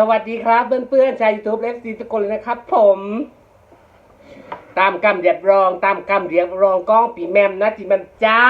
สวัสดีครับเพื่อนๆชาวยูทูบเอฟซีทุกคนเลยนะครับ ผม ตามกำเรียบรอง ตามกำเรียบรองกล้องปีแมมนะจีแมมจ้า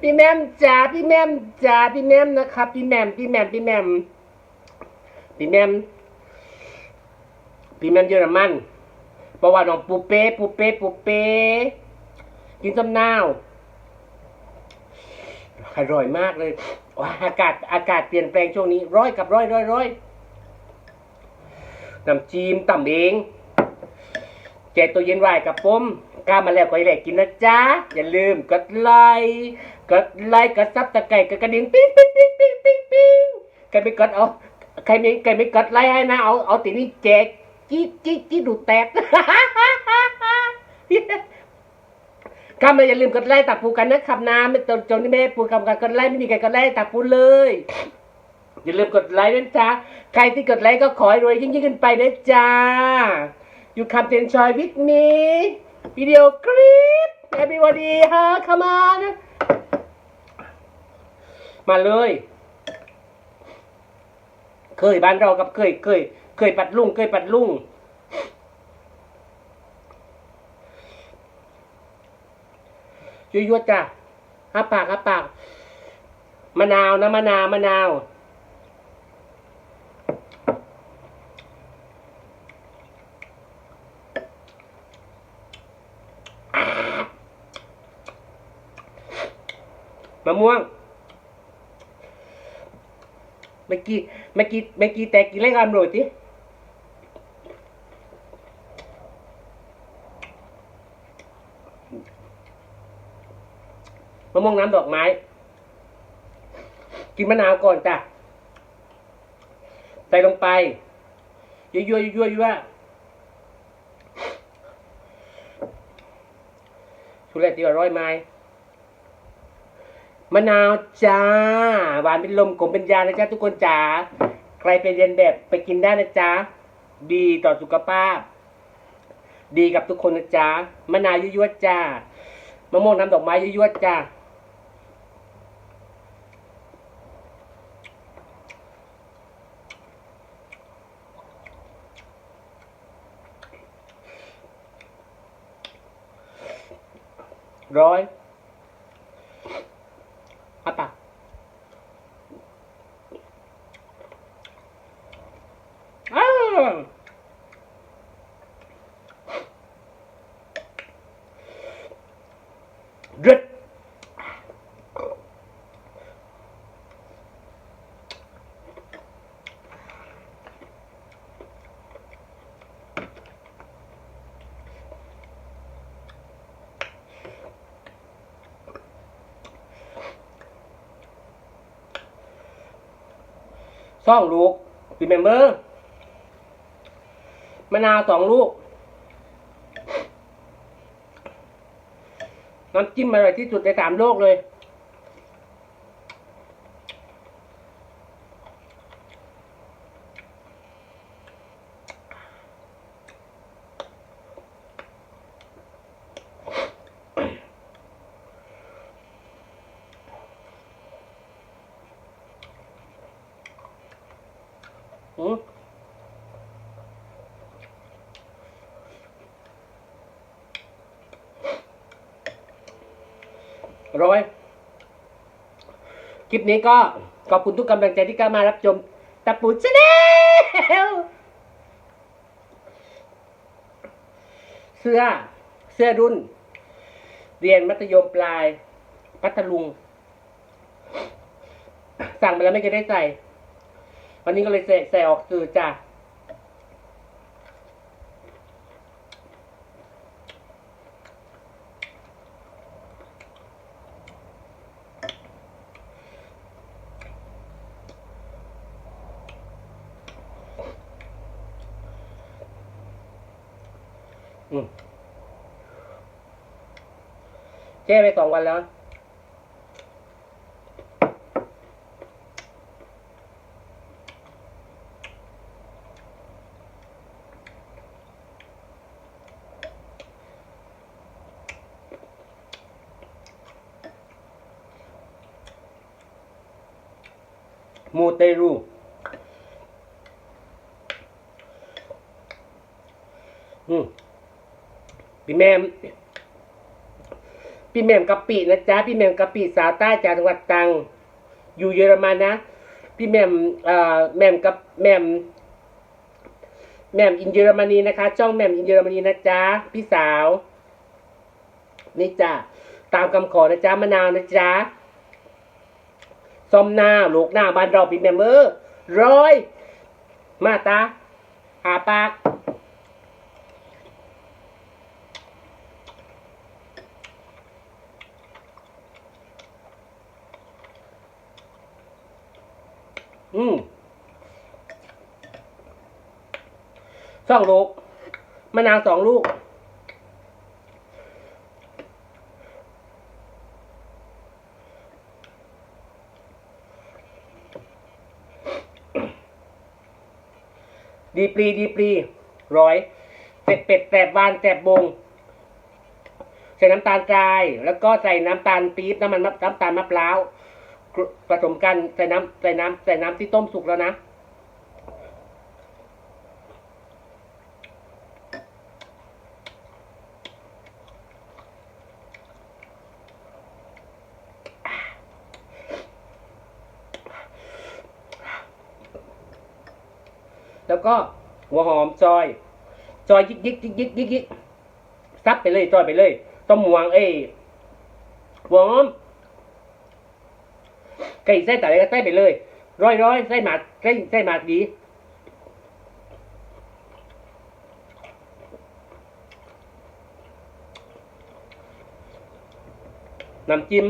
พี่แมมจ้าพี่แมมจ้าพี่แมมนะครับพี่แมมพี่แมมพี่แมมพี่แมมพี่แมมเยอรมันเพราะว่าน้องปูเป้ปูเป้ปูเป้กินส้มนาวอร่อยมากเลย อากาศอากาศเปลี่ยนแปลงช่วงนี้ ร้อยกับร้อยร้อยร้อยน้ำจีมต่ำเองแจกตัวเย็นไว้กับผมกล้ามาแล้วก็อย่าแหลกกินนะจ๊ะ อย่าลืมกดไลค์กดไลค์กดซับตะไคร้กดกระดิ่งปิ๊งปิ๊งปิ๊งปิ๊งปิ๊งปิ๊งใครไม่กดเอาใครไม่ใครไม่กดไลค์ให้นะเอาเอาตีนี้แจกจี้จี้จี้ดูแตก ครับอย่าลืมกดไลค์ตับปูกันนะครับนะไม่ตรงจงที่ไม่ปูคำกันกดไลค์ไม่มีใครกดไลค์ตับปูเลย อย่าลืมกดไลค์ด้วยจ้าใครที่กดไลค์ก็ขอให้รวยยิ่งยิ่งขึ้นไปนะจ้า You come to enjoy with me video clip everybody ฮะ come on มาเลย เคยบ้านเรากับเคยเคยเคยปัดลุงเคยปัดลุง ยั่วๆจ้ะฮับปากฮับปาก มะนาวนะมะนาวมะนาวมะม่วงเมื่อกี้เมื่อกี้เมื่อกี้แต่กินเล่นกันโรยะม่วงน้ำดอกไม้ กินมะนาวก่อนจ้ะใส่ลงไปยั่วยั่วยั่วยั่วชุเรศที่อร่อยไหมมะนาวจ้าหวานเป็นลมขมเป็นยานะจ๊ะทุกคนจ๋าใครไปเรียนแบบไปกินได้นะจ๊ะดีต่อสุขภาพ ดีกับทุกคนนะจ๊ะมะนาวยั่วๆจ้ามะม่วงน้ำดอกไม้ยั่วๆจ้า ร้อยอ สองลูกรีเมมเบอร์มะนาวสองลูก น้ำจิ้มอร่อยที่สุดในสามโลกเลย อืม ร้อยคลิปนี้ก็ขอบคุณทุกกำลังใจที่เข้ามารับชมตะปูชาแนลเสื้อเสื้อรุ่น เรียนมัธยมปลาย พัทลุง สั่งไปแล้วไม่เคยได้ใส่ วันนี้ก็เลยใส่ใส่ออกสื่อจ้ะ แช่ไปสองวันแล้วมูเตรูอืม พี่แมมพี่แมมกะปินะจ๊ะพี่แมมกะปิสาวใต้จากจังหวัดตรัง อยู่เยอรมันนะพี่แมมเอ่อแมมกับแมมแมมอินเยอรมนีนะคะ จ้องแมมอินเยอรมนีนะจ๊ะพี่สาว นี่จ้ะตามคำขอนะจ๊ะมะนาวนะจ๊ะส้มหน้าลูกหน้าบ้านเราพี่แมมเออร้อย มาตาหาปาก อืมสองลูกมะนาวสองลูก ดีปรีดีปรีร้อยเป็ดเป็ดแสบวานแสบบงใส่น้ำตาลทราย แล้วก็ใส่น้ำตาลปี๊บน้ำมันน้ำตาลมะพร้าว ผสมกันใส่น้ำใส่น้ำใส่น้ำที่ต้มสุกแล้วนะ แล้วก็หัวหอมซอย ซอยยิกยิกยิกยิกยิกยิกซับไปเลยซอยไปเลย ต้มหวงเอ้หัวหอม ไก่ไส้แต่อะไรก็ใส่ไปเลย ร้อยร้อยไส้หมากไส้ไส้หมากดีน้ำจิ้ม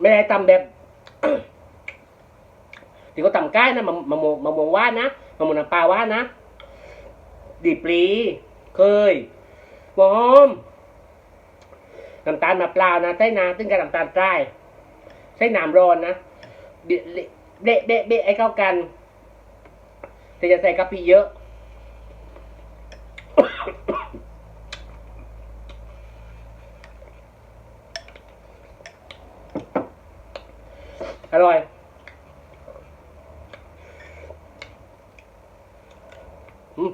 ไม่ได้ตำแบบ ที่เขาตำใกล้นะมะมะม่วงมะม่วงว่านนะมะม่วงน้ำปลาว่านนะดีปลีเคยหอมน้ำตาลมะพร้าวนะใส่น้ำซึ่งกับน้ำตาลใต้ใส่น้ำร้อนนะเบะเละเบะเบะเบะไอ้เข้ากันแต่จะใส่กะปิเยอะอร่อย อืม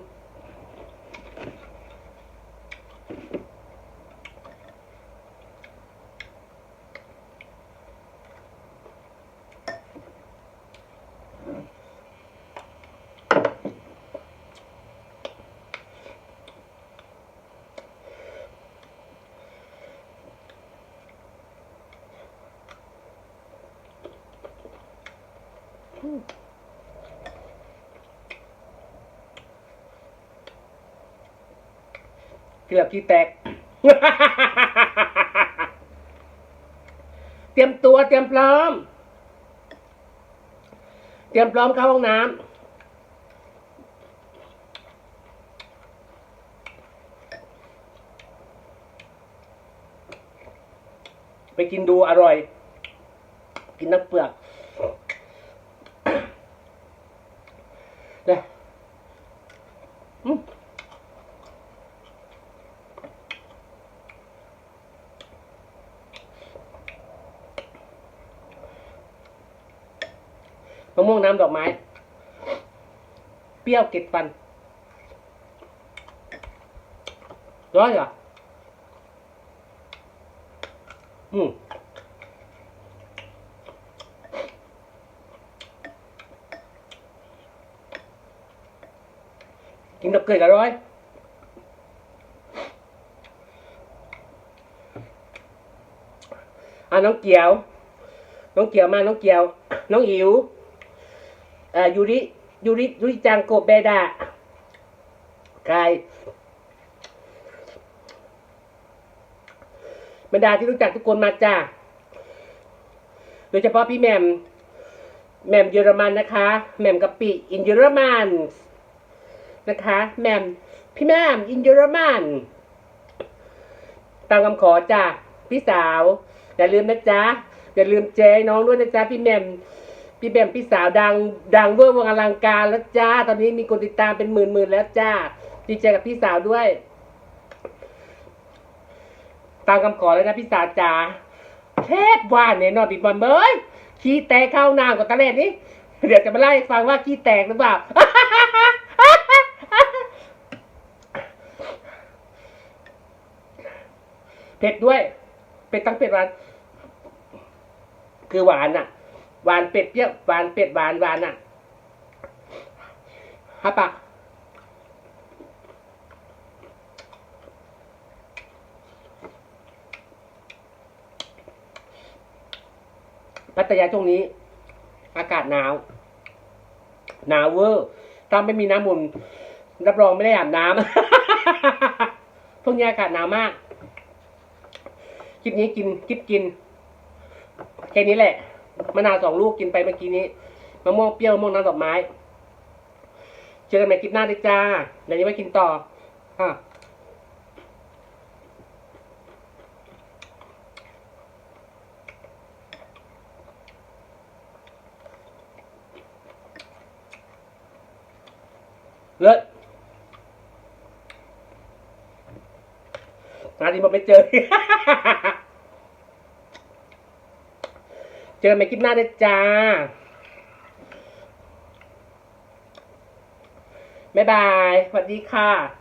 เกือบที่แตก เตรียมตัวเตรียมพร้อม เตรียมพร้อมเข้าห้องน้ำไปกินดูอร่อย กินน้ำเปลือกเนี่ยะม่วงน้ำดอกไม้ เปรี้ยวเก็ดฟัน ร้อยเหรอ อืมกินกับเกลือกับร้อย อะน้องเกียว น้องเกียวมา น้องเกียว น้องอิ๋ว ยูริยูริยูริจังโกเบดะใครบรรดาที่รู้จักทุกคนมาจ้าโดยเฉพาะพี่แหมมแหมมเยอรมันนะคะแหมมกะปิอินเยอรมันนะคะแหมมพี่แมมอินเยอรมันตามคำขอจ้าพี่สาว อย่าลืมนะจ๊ะอย่าลืมเจ๊น้องด้วยนะจ๊ะพี่แหมม พี่แบมพี่สาวดังดังเวอร์วังอลังการแล้วจ้า ตอนนี้มีคนติดตามเป็นหมื่นหมื่นแล้วจ้าดีใจกับพี่สาวด้วย ตามคำขอเลยนะพี่สาวจ๋าเทพว่าเนี่ยนอนปิดบอลเบยขี้แตกเข้าน้ำกับตะเล่นนี่เดี๋ยวจะมาไล่ฟังว่าขี้แตกหรือเปล่าเผ็ดด้วย เป็ดตั้งเป็ดหวาน คือหวานอะ หวานเป็ดเปรี้ยวหวานเป็ดหวานหวานอะฮะปะพัทยาช่วงนี้ อากาศหนาว หนาวเวอร์ถ้าไม่มีน้ำมุนรับรองไม่ได้อาบน้ำพวกนี้อากาศหนาวมาก คลิปนี้กินคลิปกิน แค่นี้แหละ มะนาวสองลูกกินไปเมื่อกี้นี้มะม่วงเปรี้ยวมะม่วงน้ำดอกไม้ เจอกันใหม่คลิปหน้าด้วยจ้าเดี๋ยวนี้มากินต่ออะเลิศงานที่ผมไม่เจอ เจอกันใหม่คลิปหน้าด้วยจ้า บ๊ายบาย สวัสดีค่ะ